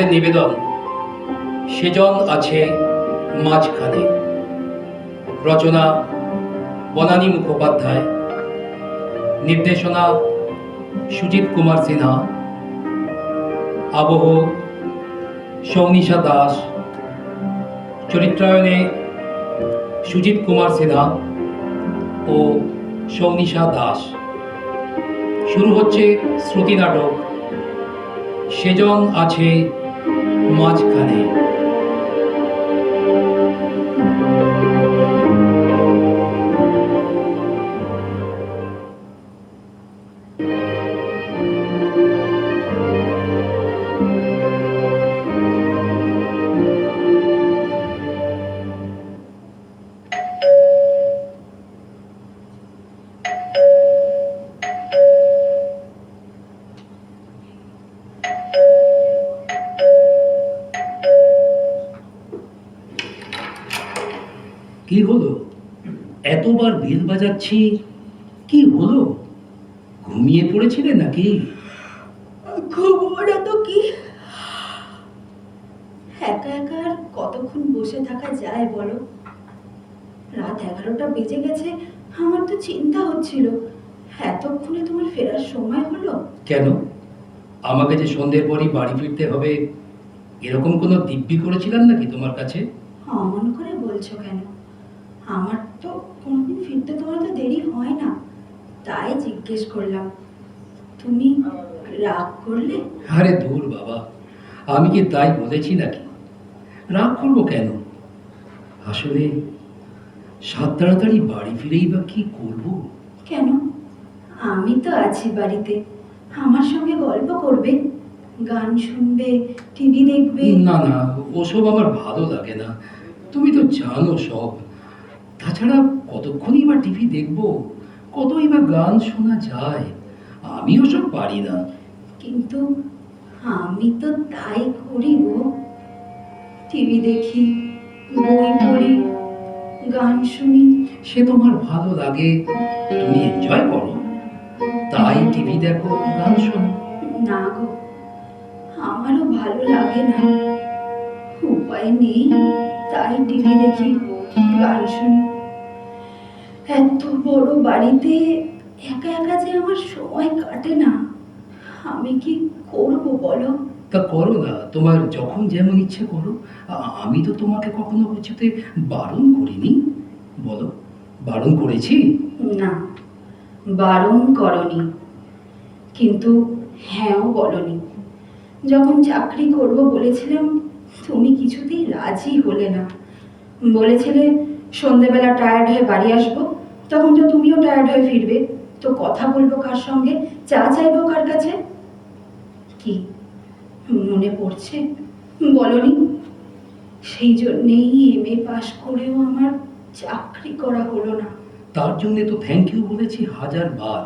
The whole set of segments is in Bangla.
আমাদের নিবেদন। সেজন আছে মাঝখানে। রচনা বনানী মুখোপাধ্যায়। নির্দেশনা সুজিত কুমার সিনহা। আবহ সৌনিশা দাস। চরিত্রায়নে সুজিত কুমার সিনহা ও সৌনিশা দাস। শুরু হচ্ছে শ্রুতি নাটক। সেজন আছে মাঝখানে বেল বাজাচ্ছি। কি হলো? ঘুমিয়ে পড়েছিলে নাকি? ঘুমোনো তো কি? একা একা আর কতক্ষণ বসে থাকা যায় বলো? রাত এগারোটা বেজে গেছে আমার তো চিন্তা হচ্ছিল। এতক্ষণে তোমার ফেরার সময় হলো? কেন? আমাকে যে সন্ধ্যের পরই বাড়ি ফিরতে হবে এরকম কোনো দিব্যি করেছিলাম নাকি তোমার কাছে? অমন করে বলছো কেন? আমার তো কোনোদিন ফিরতে তোমার তো দেরি হয় না। তাই জিজ্ঞেস করলাম তুমি রাগ করলে? আরে দূর বাবা আমি কি তাই বলেছি নাকি? রাগ করব কেন? আসলে সাত তাড়াতাড়ি বাড়ি ফিরেই বা কি করব? কেন? আমি তো আছি বাড়িতে। আমার সঙ্গে গল্প করবে গান শুনবে টিভি দেখবে। না না ওসব আমার ভালো লাগে না। তুমি তো জানো সব। তাছাড়া কতক্ষণই বা টিভি দেখব? কতই বা গান শোনা যায়? আমি ওসব পারি না। কিন্তু আমি তো তাই করি গো। টিভি দেখি বই পড়ি গান শুনি। সে তোমার ভালো লাগে তুমি এনজয় করো। তাই টিভি দেখো গান শোনো। না গো আমারও ভালো লাগে না। উপায় নেই তাই টিভি দেখি। গান শুনি এত বড় বাড়িতে একা একা যে আমার সময় কাটে না আমি কি করব বলো? তা করো না তোমার যখন যেমন ইচ্ছে করো। আমি তো তোমাকে কখনো কিছুতে বারণ করিনি। বলো বারণ করেছি? না বারণ করনি। কিন্তু হ্যাঁও বলনি। যখন চাকরি করব বলেছিলাম তুমি কিছুতেই রাজি হলে না। বলেছিলে সন্ধেবেলা টায়ার্ড হয়ে বাড়ি আসব, তখন তো তুমিও টায়ার্ড হয়ে ফিরবে। তো কথা বলব কার সঙ্গে? চা চাইব কার কাছে? কি মনে পড়ছে? বলনি। সেই জন্যেই এম এ পাশ করেও আমার চাকরি করা হলো না। তার জন্য তো থ্যাংক ইউ বলেছি হাজার বার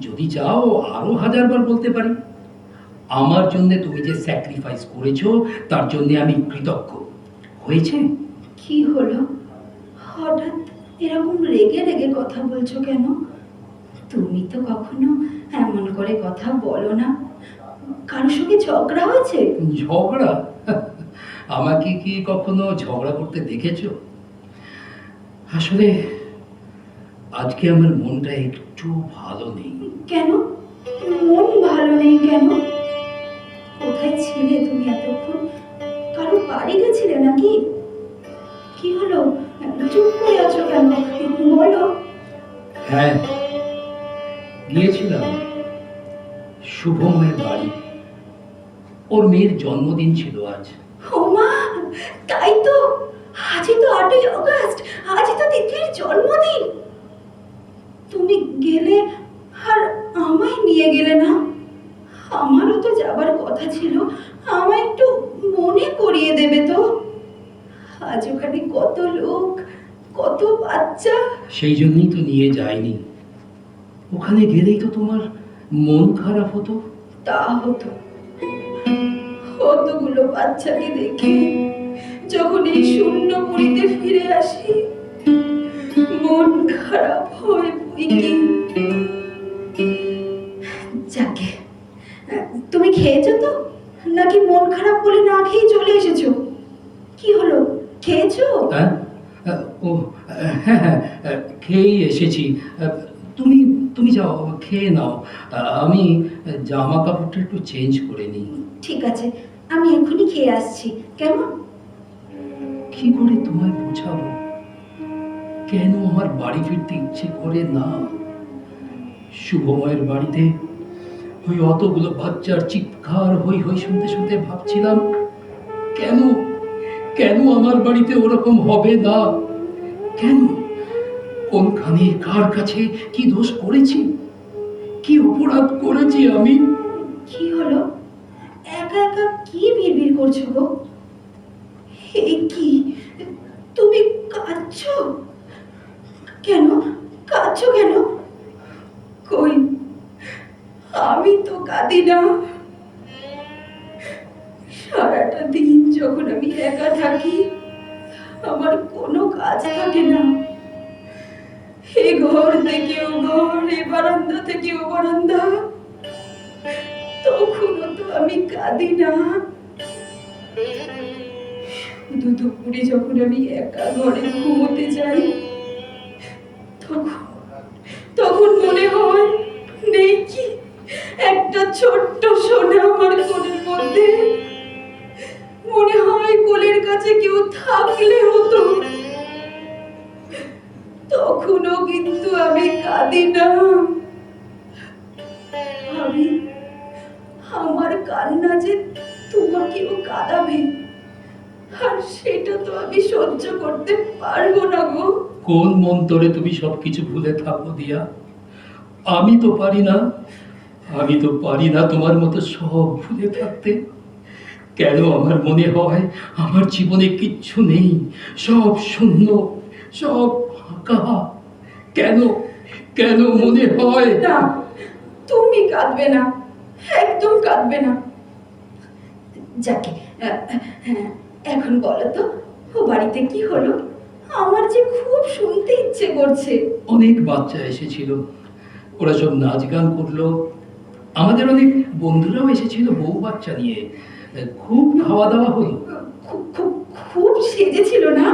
যদি চাও আরও হাজার বার বলতে পারি। আমার জন্য তুমি যে স্যাক্রিফাইস করেছ, তার জন্য আমি কৃতজ্ঞ। হয়েছে? কি হলো? হঠাৎ এরকম রেগে রেগে কথা বলছো কেন? তুমি তো কখনো এমন করে কথা বলো না। কারোর সঙ্গে ঝগড়া হয়েছে? ঝগড়া? আমাকে কি কখনো ঝগড়া করতে দেখেছ? আসলে আজকে আমার মনটা একটু ভালো নেই। কেন? মন ভালো নেই কেন? কোথায় ছিলে তুমি এতক্ষণ? কারও বাড়ি গেছিলে নাকি? বলো। হ্যাঁ গিয়েছিলাম শুভময়ের বাড়ি। ওর মেয়ের জন্মদিন ছিল আজ। ওমা তাই তো। আজই তো আটই অগস্ট আজই তো তিথির জন্মদিন। তুমি গেলে আর আমায় নিয়ে গেলে না? আমারও তো যাবার কথা ছিল আমায় একটু মনে করিয়ে দেবে তো। আজ ওখানে কত লোক কত বাচ্চা। সেই জন্যই তো নিয়ে যায়নি। ওখানে গেলেই তো তোমার মন খারাপ হতো। তা হতো। কতগুলো বাচ্চাকে দেখে যখন এই শূন্য পুরীতে ফিরে আসি মন খারাপ হয় কি যাকে তুমি খেয়েছো তো? নাকি মন খারাপ বলে না খেয়ে চলে এসেছ? কি হলো? খেয়েছো? হ্যাঁ? ও হ্যাঁ হ্যাঁ খেয়েই এসেছি। তুমি তুমি যাও খেয়ে নাও। আমি জামা কাপড়টা একটু চেঞ্জ করে নিই। ঠিক আছে আমি এক্ষুনি খেয়ে আসছি। কেমন? কি করে তোমায় বোঝাবো? কেন আমার বাড়ি ফিরতে ইচ্ছে করে না? শুভময়ের বাড়িতে ওই অতগুলো বাচ্চার চিৎকার হই হই শুনতে শুনতে ভাবছিলাম কেন কেন আমার বাড়িতে ওরকম হবে না? কেন? কোনখানে, কার কাছে, কি দোষ করেছি? কি অপরাধ করেছি আমি? কি হলো? একা একা কি বিড়বিড় করছ গো? কি? তুমি কাঁদছো? কেন? কাঁদছো কেন? কই, আমি তো কাঁদি না। সারাটা দিন যখন আমি একা থাকি, আমার কোনো কাজ থাকে না। এ ঘর থেকে ও ঘর, এ বারান্দা থেকে ও বারান্দা। তখনও তো আমি কাঁদি না। শুধু দুপুরে যখন আমি একা ঘরে ঘুমোতে যাই, তখন তখন মনে হয়, নেই কি? একটা ছোট্ট সোনা আমার কোলের মধ্যে। মনে হয় কোলের কাছে কেউ থাকলে হতো। তখনও কিন্তু আমি কাঁদি না আমি আমার কান্না যে তোমাকেও কাঁদাবে, আর সেটা তো আমি সহ্য করতে পারব না গো। কোন মন্তরে তুমি সবকিছু ভুলে থাকো দিয়া? আমি তো পারি না, আমি তো পারি না তোমার মতো সব ভুলে থাকতে। কেন আমার মনে হয় আমার জীবনে কিচ্ছু নেই? সব শূন্য সব ফাঁকা। কেন কেন মনে হয়? না তুমি কাঁদবে না একদম কাঁদবে না। যাকে হ্যাঁ, এখন বলো তো ও বাড়িতে কি হলো? আমার যে খুব শুনতে ইচ্ছে করছে। অনেক বাচ্চা এসেছিল। ওরা সব নাচ গান করল। আমাদের অনেক বন্ধুরাও এসেছিল বউ বাচ্চা নিয়ে। খুব খাওয়া দাওয়া হলো খুব খুব খুব সেজেছিল না?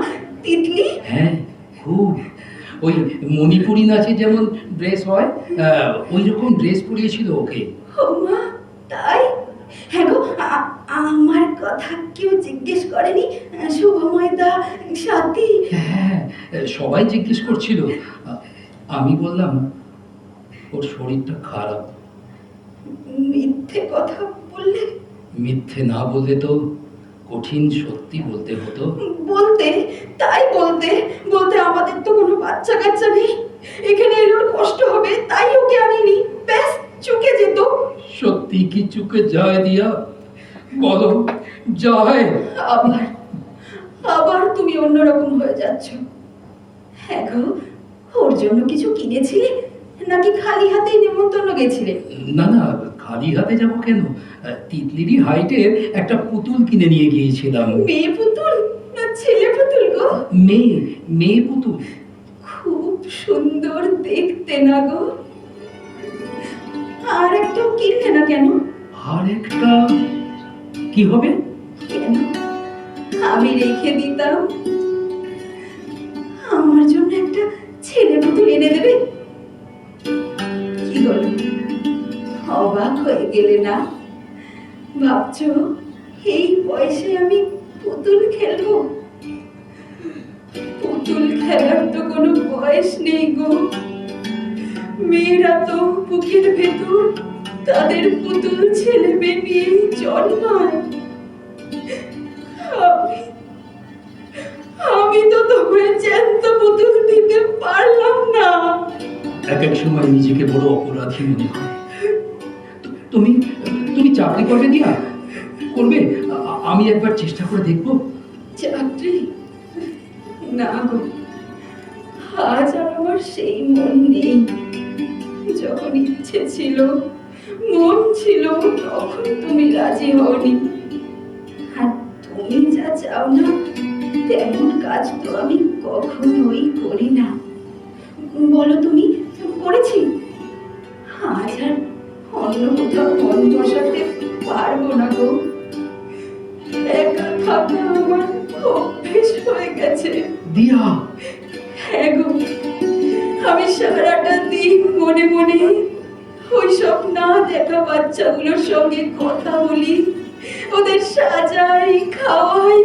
তিতলি? হ্যাঁ খুব। ওই মণিপুরি নাচে যেমন ড্রেস হয় ওই রকম ড্রেস পরিয়েছিল ওকে। মা তাই? হ্যাঁ গো আমার কথা কেউ জিজ্ঞেস করেনি? শুভময় দা সাথী? হ্যাঁ সবাই জিজ্ঞেস করছিল। আমি বললাম ওর শরীরটা খারাপ। মিথ্যে কথা বললে মিথ্যে না বলে তো কঠিন সত্যি বলতে হতো। বলতে তাই বলতে বলতে আমাদের তো কোনো বাচ্চা কাচ্চা নেই। এখানে এলোর কষ্ট হবে তাই ওকে আনিনি। ব্যাস চুকে যেত। সত্যি কি চুকে যায় দিয়া? বলো যায়। আবার আবার তুমি অন্যরকম হয়ে যাচ্ছ। হ্যাঁ গো ওর জন্য কিছু কিনেছিলে? নাকি খালি হাতেই নেমন্তন্ন গেছিলে? না না খালি হাতে যাব কেন? তিতলিরই হাইটের একটা পুতুল কিনে নিয়ে গিয়েছিলাম। মেয়ে পুতুল? না ছেলে পুতুল গো। মেয়ে মেয়ে পুতুল। খুব সুন্দর দেখতে না গো। আর একটা কিনলে না কেন? আর একটা? কি হবে? কেন? আমি রেখে দিতাম। আমার জন্য একটা গেলে না? ভাবছ, এই বয়সে আমি পুতুল খেলব? পুতুল খেলার তো কোনো বয়স নেই গো। মেয়েরা তো বুকের ভেতর তাদের পুতুল ছেলে মেয়ে জন্মায়। আমি তো তোমায় জ্যান্ত পুতুল দিতে পারলাম না। এক এক সময় নিজেকে বড় অপরাধী মনে হয়। তুমি তুমি চাকরি করবে দিয়া করবে? আমি একবার চেষ্টা করে দেখব। চাকরি? না গো। আজ আর আমার সেই মন নেই। যখন ইচ্ছে ছিল, মন ছিল, তখন তুমি রাজি হওনি। আর তুমি যা চাও না, তেমন কাজ তো আমি কখনোই করি না। বলো তুমি, করেছি? আজ আর অন্য কোথাও মন পারব না গো একা থাকা আমার অভ্যেস হয়ে গেছে দিয়া। হ্যাঁ গো আমি সারাটা দিন মনে মনে ওই সব না দেখা বাচ্চাগুলোর সঙ্গে কথা বলি, ওদের সাজাই, খাওয়াই।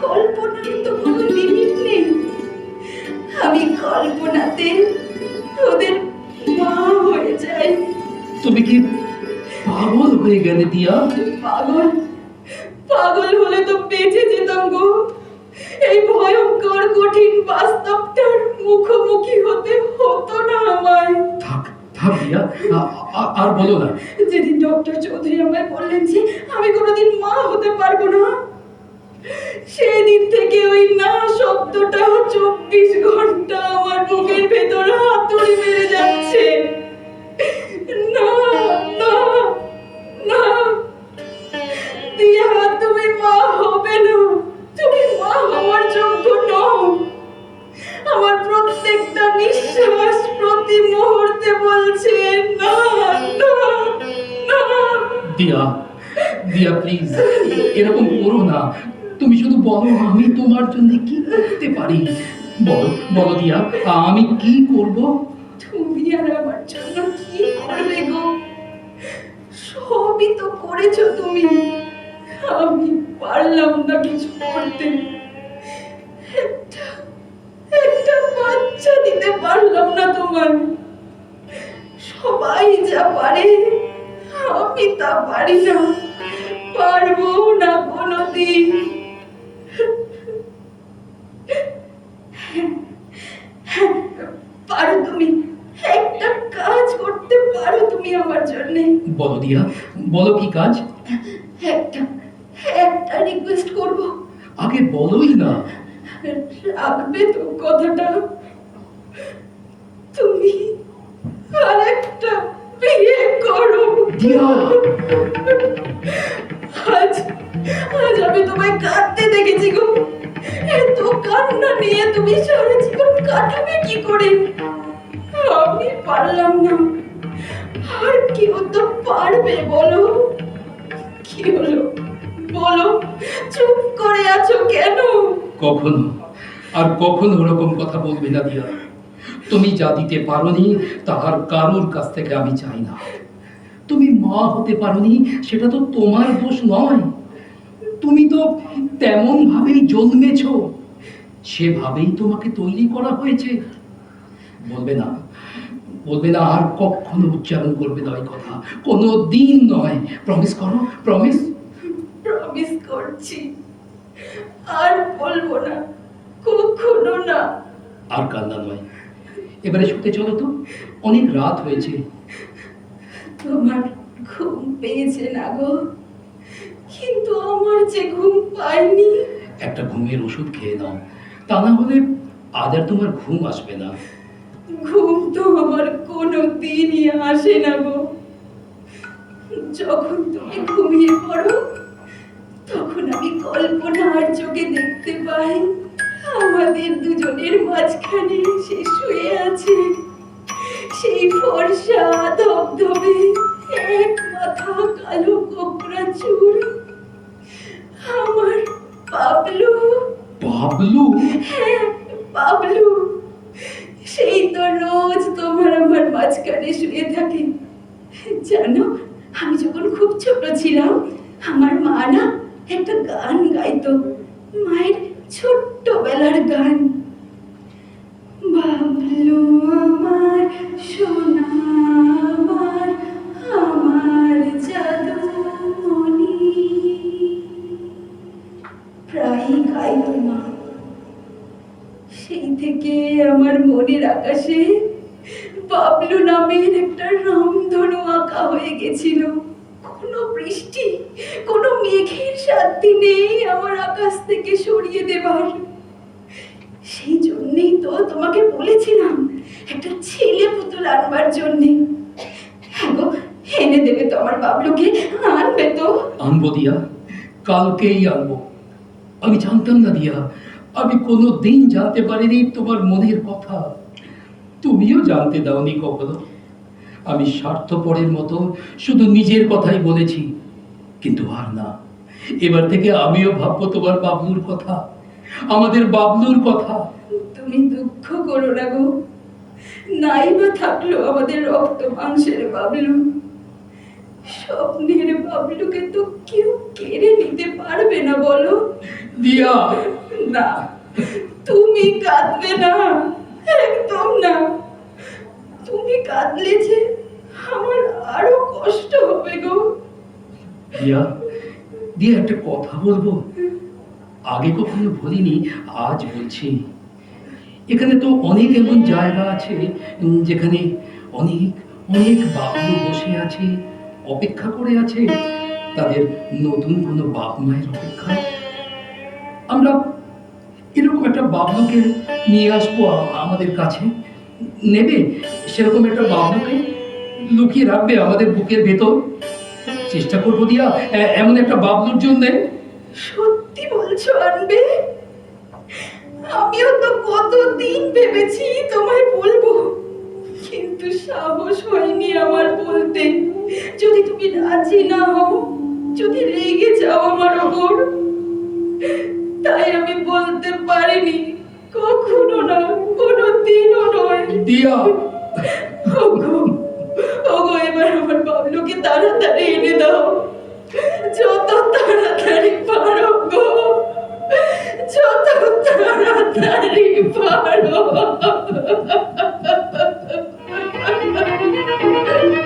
কল্পনার তো কোনো লিমিট নেই। আমি কল্পনাতে তুমি পাগল হয়ে গেলে দিয়া। পাগল? পাগল হলে তো বেঁচে যেতাম গো। এই ভয়ঙ্কর কঠিন বাস্তবটার মুখোমুখি হতে হতো না আমায়। থাক থাক দিয়া আর বলো না। যেদিন ডক্টর চৌধুরী আমায় বললেন যে আমি কোনোদিন মা হতে পারব না সেই দিন থেকে ওই না শব্দটা চব্বিশ ঘণ্টা আমার বুকের ভেতর হাতুড়ি মেরে যাচ্ছে। না না না। দিয়া তুমি মা হবে না তুমি মা হওয়ার যোগ্য নও। আমার প্রত্যেকটা নিঃশ্বাস প্রতি মুহূর্তে বলছে না না না। দিয়া দিয়া প্লিজ এরকম করো না। তুমি শুধু বলো আমি তোমার জন্য কি করতে পারি? বলো বলো দিয়া আমি কি করব? তুমি আর আমার জন্য করেছ তুমি? আমি পারলাম না কিছু করতে। একটা বাচ্চা দিতে পারলাম না তোমার সবাই যা পারে, আমি তা পারি না। পারব না কোনোদিন। পারো তুমি, একটা কাজ করতে পারো তুমি আমার জন্য। বলো দিয়া বলো কি কাজ? একটা একটা রিকোয়েস্ট করব। আগে বলোই না। রাখবে তো কথাটা। তুমি আরেকটা বিয়ে করো। দিয়া। আজ আজ আমি তোমায় কাঁদতে দেখেছি গো। এত কান্না নিয়ে তুমি সারা জীবন কাটাবে কি করে? আমি পারলাম না। আর কেউ তো পারবে বলো? কি হলো? বলো, চুপ করে আছো কেন? কখনো? আর কখনো ওরকম কথা বলবে না দিয়া তুমি যা দিতে পারোনি, তাহার কারোর কাছ থেকে আমি চাই না। তুমি মা হতে পারোনি, সেটা তো তোমার দোষ নয়। তুমি তো তেমন ভাবেই জন্মেছ, সেভাবেই তোমাকে তৈরি করা হয়েছে। বলবে না। বলবে না আর কখনো উচ্চারণ করবে না ওই কথা। কোনো দিন নয়। প্রমিস করো প্রমিস প্রমিস করছি। আর বলব না কখনো না। আর কান্না নয়। এবারে শুতে চলো তো। অনেক রাত হয়েছে। তোমার ঘুম পেয়েছে না গো। কিন্তু আমার যে ঘুম পাইনি একটা ঘুমের ওষুধ খেয়ে নাও। তা না হলে আজ আর তোমার ঘুম আসবে না। ঘুম তো আমার কোনো দিনই আসে না গো। যখন তুমি ঘুমিয়ে পড়ো, তখন আমি কল্পনার চোখে দেখতে পাই, আমাদের দুজনের মাঝখানে সে শুয়ে আছে। সেই ফর্সা ধবধবে। জানো, আমি যখন খুব ছোট ছিলাম, আমার মা না একটা গান গাইতো, মায়ের ছোট্টবেলার গান। বাবলু আমার সোনা, আমার জাদু প্রায়ই গাইতো মা। সেই থেকে আমার মনের আকাশে বাবলু নামের একটা হয়ে গেছিল। কোনো বৃষ্টি, কোনো মেঘের সাথে নেই আমার আকাশ থেকে সরিয়ে দেবার। সেই জন্যই তো তোমাকে বলেছিলাম, একটা ছেলে পুতুল আনবার জন্যে। হ্যাঁ এনে দেবে তো আমার বাবলুকে, আনবে তো। আনব দিয়া, কালকেই আনব। আমি জানতাম না দিয়া, আমি কোনো দিন জানতে পারিনি তোমার মনের কথা। তুমিও জানতে দাওনি কখনো। আমি স্বার্থপরের মতো শুধু নিজের কথাই বলেছি কিন্তু আর না। এবার থেকে আমিও ভাববো তোমার বাবলুর কথা আমাদের বাবলুর কথা। তুমি দুঃখ করো না গো। নাই বা থাকল আমাদের রক্ত মাংসের বাবলু। স্বপ্নের বাবলুকে তো কেউ কেড়ে নিতে পারবে না বলো। দিয়া। না তুমি কাঁদবে না একদম না। তুমি কাঁদলে যে আমার আরও কষ্ট হবে গো। দিয়া দিয়া একটা কথা বলব। আগে কখনো বলিনি, আজ বলছি। এখানে তো অনেক এমন জায়গা আছে যেখানে অনেক অনেক বাবলু বসে আছে, অপেক্ষা করে আছে। তাদের নতুন কোনো বাপ মায়ের অপেক্ষায় আমরা এরকম একটা বাবলুকে নিয়ে আসব আমাদের কাছে। নেবে? সেরকম একটা বাবলুকে লুকিয়ে রাখবে আমাদের বুকের ভেতর। চেষ্টা করব দিয়া এমন একটা বাবলুর জন্যে। সত্যি বলছো, আনবে? আমিও তো ভেবেছি তোমায় বলব। কিন্তু সাহস হয়নি আমার বলতে। যদি তুমি রাজি না হও, যদি রেগে যাও আমার ওপর, তাই আমি বলতে পারিনি। কখনো না কোনো দিনও নয় দিয়া ওগো এবার আমার বাবলুকে তাড়াতাড়ি এনে দাও যত তাড়াতাড়ি পারো গো যত তাড়াতাড়ি পারো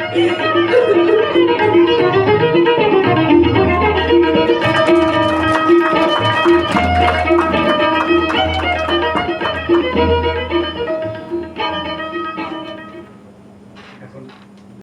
Thank you.